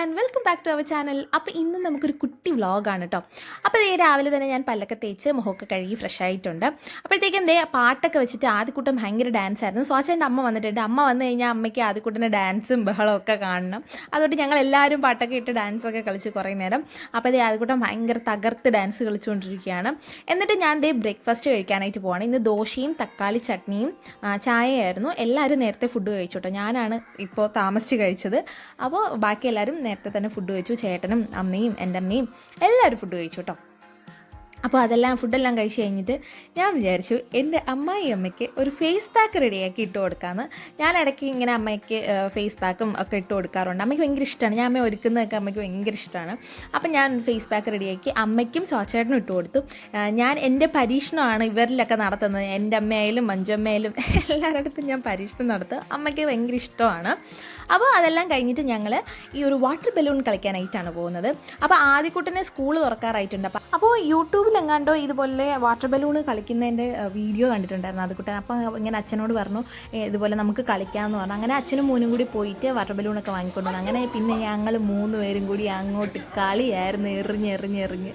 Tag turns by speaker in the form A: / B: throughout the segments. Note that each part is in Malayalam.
A: And welcome back to our channel അപ്പോൾ ഇന്ന് നമുക്കൊരു കുട്ടി വ്ളോഗാണ് കേട്ടോ അപ്പോൾ ഇതേ രാവിലെ തന്നെ ഞാൻ പല്ലൊക്കെ തേച്ച് മുഖമൊക്കെ കഴുകി ഫ്രഷ് ആയിട്ടുണ്ട്. അപ്പോഴത്തേക്കും ദേ പാട്ടൊക്കെ വെച്ചിട്ട് ആദ്യക്കൂട്ടം ഭയങ്കര ഡാൻസ് ആയിരുന്നു. സ്വാച്ചേന്റെ അമ്മ വന്നിട്ടുണ്ട്. അമ്മ വന്നു കഴിഞ്ഞാൽ അമ്മയ്ക്ക് ആദ്യക്കൂട്ടിന്റെ ഡാൻസും ബഹളവും ഒക്കെ കാണണം. അതുകൊണ്ട് ഞങ്ങൾ എല്ലാവരും പാട്ടൊക്കെ ഇട്ട് ഡാൻസൊക്കെ കളിച്ച് കുറേ നേരം. അപ്പോൾ ഇതേ ആദ്യക്കൂട്ടം ഭയങ്കര തകർത്ത് ഡാൻസ് കളിച്ചുകൊണ്ടിരിക്കുകയാണ്. എന്നിട്ട് ഞാൻ ദേ ബ്രേക്ക്ഫാസ്റ്റ് കഴിക്കാനായിട്ട് പോവാണ്. ഇന്ന് ദോശയും തക്കാളി ചട്നിയും ചായയായിരുന്നു. എല്ലാവരും നേരത്തെ ഫുഡ് കഴിച്ചു കേട്ടോ ഞാനാണ് ഇപ്പോൾ താമസിച്ച് കഴിച്ചത്. അപ്പോൾ ബാക്കി എല്ലാവരും നേരത്തെ തന്നെ ഫുഡ് കഴിച്ചു. ചേട്ടനും അമ്മയും എന്റെ അമ്മയും എല്ലാവരും ഫുഡ് കഴിച്ചു കേട്ടോ. അപ്പോൾ അതെല്ലാം ഫുഡെല്ലാം കഴിച്ച് കഴിഞ്ഞിട്ട് ഞാൻ വിചാരിച്ചു എന്റെ അമ്മായി അമ്മയ്ക്ക് ഒരു ഫേസ് പാക്ക് റെഡിയാക്കി ഇട്ട് കൊടുക്കാമെന്ന് ഞാൻ ഇടയ്ക്ക് ഇങ്ങനെ അമ്മയ്ക്ക് ഫേസ് പാക്കും ഒക്കെ ഇട്ട് കൊടുക്കാറുണ്ട്. അമ്മയ്ക്ക് ഭയങ്കര ഇഷ്ടമാണ് ഞാൻ അമ്മ ഒരുക്കുന്നതൊക്കെ അമ്മയ്ക്ക് ഭയങ്കര ഇഷ്ടമാണ് അപ്പം ഞാൻ ഫേസ് പാക്ക് റെഡിയാക്കി അമ്മയ്ക്കും സ്വാച്ചേട്ടനും ഇട്ട് കൊടുത്തു. ഞാൻ എന്റെ പരീക്ഷണമാണ് ഇവരിലൊക്കെ നടത്തുന്നത്. എന്റെ അമ്മയായാലും മഞ്ചമ്മയായാലും എല്ലാവരുടെ ഞാൻ പരീക്ഷണം നടത്തും. അമ്മയ്ക്ക് ഭയങ്കര ഇഷ്ടമാണ്. അപ്പോൾ അതെല്ലാം കഴിഞ്ഞിട്ട് ഞങ്ങൾ ഈ ഒരു വാട്ടർ ബലൂൺ കളിക്കാനായിട്ടാണ് പോകുന്നത്. അപ്പോൾ ആദ്യക്കുട്ടനെ സ്കൂൾ തുറക്കാറായിട്ടുണ്ട്. അപ്പോൾ അപ്പോൾ യൂട്യൂബിലെങ്ങാണ്ടോ ഇതുപോലെ വാട്ടർ ബലൂൺ കളിക്കുന്നതിന്റെ വീഡിയോ കണ്ടിട്ടുണ്ടായിരുന്നു. ആദ്യക്കുട്ടൻ അപ്പോൾ ഇങ്ങനെ അച്ഛനോട് പറഞ്ഞു ഇതുപോലെ നമുക്ക് കളിക്കാമെന്ന് പറഞ്ഞു. അങ്ങനെ അച്ഛനും മോനും കൂടി പോയിട്ട് വാട്ടർ ബലൂണൊക്കെ വാങ്ങിക്കൊണ്ട് അങ്ങനെ പിന്നെ ഞങ്ങൾ മൂന്ന് പേരും കൂടി അങ്ങോട്ട് കളിയായിരുന്നു എറിഞ്ഞ് എറിഞ്ഞ് എറിഞ്ഞ്.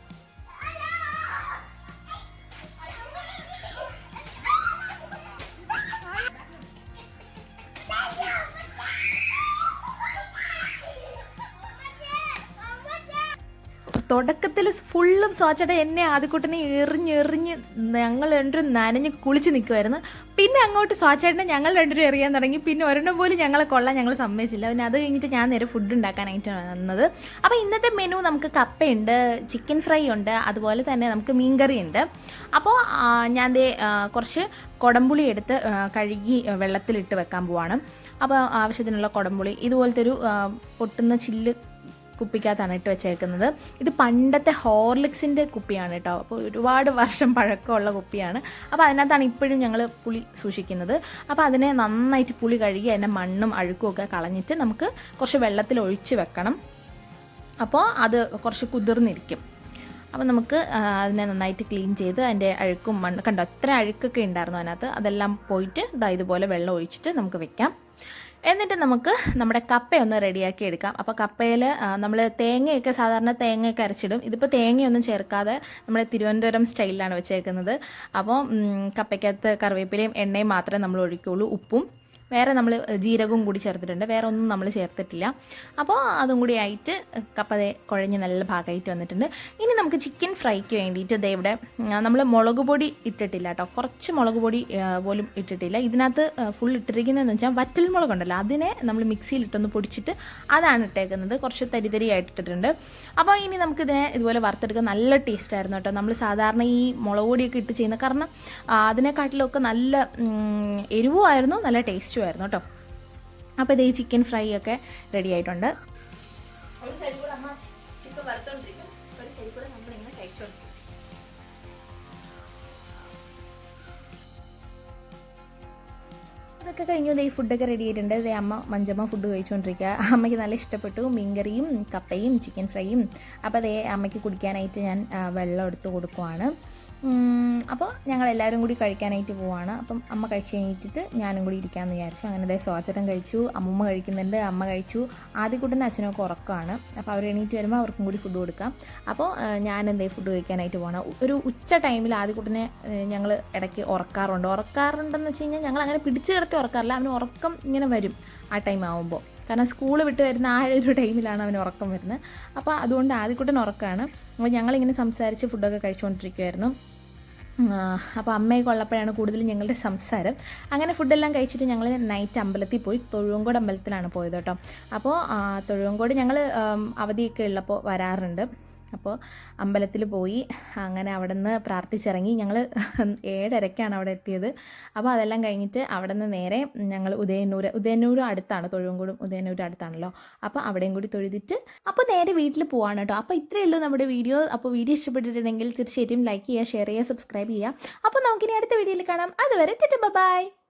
A: തുടക്കത്തിൽ ഫുള്ളും സ്വാച്ചേട്ട എന്നെ ആദ്യക്കൂട്ടിനെ എറിഞ്ഞ് എറിഞ്ഞ് ഞങ്ങൾ രണ്ടും നനഞ്ഞ് കുളിച്ച് നിൽക്കുമായിരുന്നു പിന്നെ അങ്ങോട്ട് സ്വാച്ചേട്ടനെ ഞങ്ങൾ രണ്ടുപേരും എറിയാൻ തുടങ്ങി. പിന്നെ ഒരെണ്ണം പോലും ഞങ്ങളെ കൊള്ളാൻ ഞങ്ങൾ സമ്മതിച്ചില്ല. പിന്നെ അത് കഴിഞ്ഞിട്ട് ഞാൻ നേരെ ഫുഡ് ഉണ്ടാക്കാനായിട്ടാണ് വന്നത്. അപ്പോൾ ഇന്നത്തെ മെനു നമുക്ക് കപ്പയുണ്ട് ചിക്കൻ ഫ്രൈ ഉണ്ട് അതുപോലെ തന്നെ നമുക്ക് മീൻകറി ഉണ്ട്. അപ്പോൾ ഞാൻ കുറച്ച് കുടംപുളി എടുത്ത് കഴുകി വെള്ളത്തിലിട്ട് വെക്കാൻ പോവാണ്. അപ്പോൾ ആവശ്യത്തിനുള്ള കുടംപുളി ഇതുപോലത്തെ ഒരു പൊട്ടുന്ന ചില്ല് കുപ്പിക്കകത്താണ് ഇട്ട് വെച്ചേക്കുന്നത്. ഇത് പണ്ടത്തെ ഹോർലിക്സിന്റെ കുപ്പിയാണ് കേട്ടോ. അപ്പോൾ ഒരുപാട് വർഷം പഴക്കമുള്ള കുപ്പിയാണ്. അപ്പോൾ അതിനകത്താണ് ഇപ്പോഴും ഞങ്ങൾ പുളി സൂക്ഷിക്കുന്നത്. അപ്പോൾ അതിനെ നന്നായിട്ട് പുളി കഴുകി അതിന്റെ മണ്ണും അഴുക്കും ഒക്കെ കളഞ്ഞിട്ട് നമുക്ക് കുറച്ച് വെള്ളത്തിൽ ഒഴിച്ച് വെക്കണം. അപ്പോൾ അത് കുറച്ച് കുതിർന്നിരിക്കും. അപ്പോൾ നമുക്ക് അതിനെ നന്നായിട്ട് ക്ലീൻ ചെയ്ത് അതിന്റെ അഴുക്കും മണ്ണ് കണ്ടോ എത്ര അഴുക്കൊക്കെ ഉണ്ടായിരുന്നു അതിനകത്ത്. അതെല്ലാം പോയിട്ട് ഇതാ ഇതുപോലെ വെള്ളം ഒഴിച്ചിട്ട് നമുക്ക് വെക്കാം. എന്നിട്ട് നമുക്ക് നമ്മുടെ കപ്പ ഒന്ന് റെഡിയാക്കി എടുക്കാം. അപ്പോൾ കപ്പയിൽ നമ്മൾ തേങ്ങയൊക്കെ സാധാരണ തേങ്ങയൊക്കെ അരച്ചിടും. ഇതിപ്പോൾ തേങ്ങയൊന്നും ചേർക്കാതെ നമ്മുടെ തിരുവനന്തപുരം സ്റ്റൈലിലാണ് വെച്ചേക്കുന്നത്. അപ്പോൾ കപ്പയ്ക്കകത്ത് കറിവേപ്പിലയും എണ്ണയും മാത്രമേ നമ്മൾ ഒഴിക്കുള്ളൂ ഉപ്പും വേറെ നമ്മൾ ജീരകവും കൂടി ചേർത്തിട്ടുണ്ട്. വേറെ ഒന്നും നമ്മൾ ചേർത്തിട്ടില്ല. അപ്പോൾ അതും കൂടി ആയിട്ട് കപ്പതെ കുഴഞ്ഞ് നല്ല ഭാഗമായിട്ട് വന്നിട്ടുണ്ട്. ഇനി നമുക്ക് ചിക്കൻ ഫ്രൈക്ക് വേണ്ടിയിട്ട് ദേ ഇവിടെ നമ്മൾ മുളക് പൊടി ഇട്ടിട്ടില്ല കേട്ടോ. കുറച്ച് മുളക് പൊടി പോലും ഇട്ടിട്ടില്ല. ഇതിനകത്ത് ഫുൾ ഇട്ടിരിക്കുന്നതെന്ന് വെച്ചാൽ വറ്റൽ മുളകുണ്ടല്ലോ അതിനെ നമ്മൾ മിക്സിയിൽ ഇട്ടൊന്ന് പൊടിച്ചിട്ട് അതാണ് ഇട്ടേക്കുന്നത്. കുറച്ച് തരിതരിയായിട്ട് ഇട്ടിട്ടുണ്ട്. അപ്പോൾ ഇനി നമുക്കിതിനെ ഇതുപോലെ വറുത്തെടുക്കാൻ നല്ല ടേസ്റ്റ് ആയിരുന്നു കേട്ടോ. നമ്മൾ സാധാരണ ഈ മുളക് പൊടിയൊക്കെ ഇട്ട് ചെയ്യുന്ന കാരണം അതിനെക്കാട്ടിലൊക്കെ നല്ല എരിവുമായിരുന്നു നല്ല ടേസ്റ്റും ആയിരുന്നു കേട്ടോ. അപ്പോൾ ഇത് ഈ ചിക്കൻ ഫ്രൈ ഒക്കെ റെഡി ആയിട്ടുണ്ട്. ഒരു സൈഡിൽ കൂടെ അമ്മ ചിക്കൻ വറുത്തോണ്ടിരിക്കും. ഒരു സൈഡിൽ കൂടെ നമ്മളിങ്ങനെ കൊടുക്കും അതൊക്കെ കഴിഞ്ഞു. ഈ ഫുഡൊക്കെ റെഡി ആയിട്ടുണ്ട്. ഇതേ അമ്മ മഞ്ചമ്മ ഫുഡ് കഴിച്ചുകൊണ്ടിരിക്കുക അമ്മയ്ക്ക് നല്ല ഇഷ്ടപ്പെട്ടു. മീൻകറിയും കപ്പയും ചിക്കൻ ഫ്രൈയും അപ്പോൾ അതേ അമ്മയ്ക്ക് കുടിക്കാനായിട്ട് ഞാൻ വെള്ളം എടുത്ത് കൊടുക്കുവാണ്. അപ്പോൾ ഞങ്ങൾ എല്ലാവരും കൂടി കഴിക്കാനായിട്ട് പോവാണ്. അപ്പം അമ്മ കഴിച്ച് കഴിഞ്ഞിട്ട് ഞാനും കൂടി ഇരിക്കാമെന്ന് വിചാരിച്ചു. അങ്ങനെ ദേ സ്വാചരം കഴിച്ചു അമ്മമ്മ കഴിക്കുന്നുണ്ട് അമ്മ കഴിച്ചു. ആദ്യക്കൂട്ടന്റെ അച്ഛനൊക്കെ ഉറക്കമാണ്. അപ്പോൾ അവർ എണീറ്റ് വരുമ്പോൾ അവർക്കും കൂടി ഫുഡ് കൊടുക്കാം. അപ്പോൾ ഞാൻ എന്തേ ഫുഡ് കഴിക്കാനായിട്ട് പോകണം ഒരു ഉച്ച ടൈമിൽ ആദ്യക്കൂട്ടനെ ഞങ്ങൾ ഇടയ്ക്ക് ഉറക്കാറുണ്ട്. ഉറക്കാറുണ്ടെന്ന് വെച്ച് കഴിഞ്ഞാൽ ഞങ്ങൾ അങ്ങനെ പിടിച്ചു കിടത്തി ഉറക്കാറില്ല. അവന് ഉറക്കം ഇങ്ങനെ വരും ആ ടൈം ആകുമ്പോൾ കാരണം സ്കൂൾ വിട്ട് വരുന്ന ആ ഒരു ടൈമിലാണ് അവന് ഉറക്കം വരുന്നത്. അപ്പോൾ അതുകൊണ്ട് ആദ്യക്കൂട്ടൻ ഉറക്കമാണ് അപ്പോൾ ഞങ്ങളിങ്ങനെ സംസാരിച്ച് ഫുഡൊക്കെ കഴിച്ചുകൊണ്ടിരിക്കുമായിരുന്നു അപ്പോൾ അമ്മയൊക്കെ ഉള്ളപ്പോഴാണ് കൂടുതലും ഞങ്ങളുടെ സംസാരം. അങ്ങനെ ഫുഡെല്ലാം കഴിച്ചിട്ട് ഞങ്ങൾ നൈറ്റ് അമ്പലത്തിൽ പോയി തൊഴുവങ്കോട് അമ്പലത്തിലാണ് പോയത് കേട്ടോ. അപ്പോൾ തൊഴുവങ്കോട് ഞങ്ങൾ അവധിയൊക്കെ ഉള്ളപ്പോൾ വരാറുണ്ട്. അപ്പോൾ അമ്പലത്തിൽ പോയി അങ്ങനെ അവിടെ നിന്ന് പ്രാർത്ഥിച്ചിറങ്ങി. ഞങ്ങൾ ഏഴരയ്ക്കാണ് അവിടെ എത്തിയത്. അപ്പോൾ അതെല്ലാം കഴിഞ്ഞിട്ട് അവിടെ നിന്ന് നേരെ ഞങ്ങൾ ഉദയന്നൂർ ഉദയന്നൂർ അടുത്താണ് തൊഴുവൻകൂടും ഉദയന്നൂർ അടുത്താണല്ലോ. അപ്പോൾ അവിടെയും കൂടി തൊഴുതിട്ട് അപ്പോൾ നേരെ വീട്ടിൽ പോവാണ് കേട്ടോ. അപ്പോൾ ഇത്രയേ ഉള്ളൂ നമ്മുടെ വീഡിയോ. അപ്പോൾ വീഡിയോ ഇഷ്ടപ്പെട്ടിട്ടുണ്ടെങ്കിൽ തീർച്ചയായിട്ടും ലൈക്ക് ചെയ്യുക ഷെയർ ചെയ്യുക സബ്സ്ക്രൈബ് ചെയ്യുക. അപ്പോൾ നമുക്കിനി അടുത്ത വീഡിയോയിൽ കാണാം. അതുവരെ ബൈ.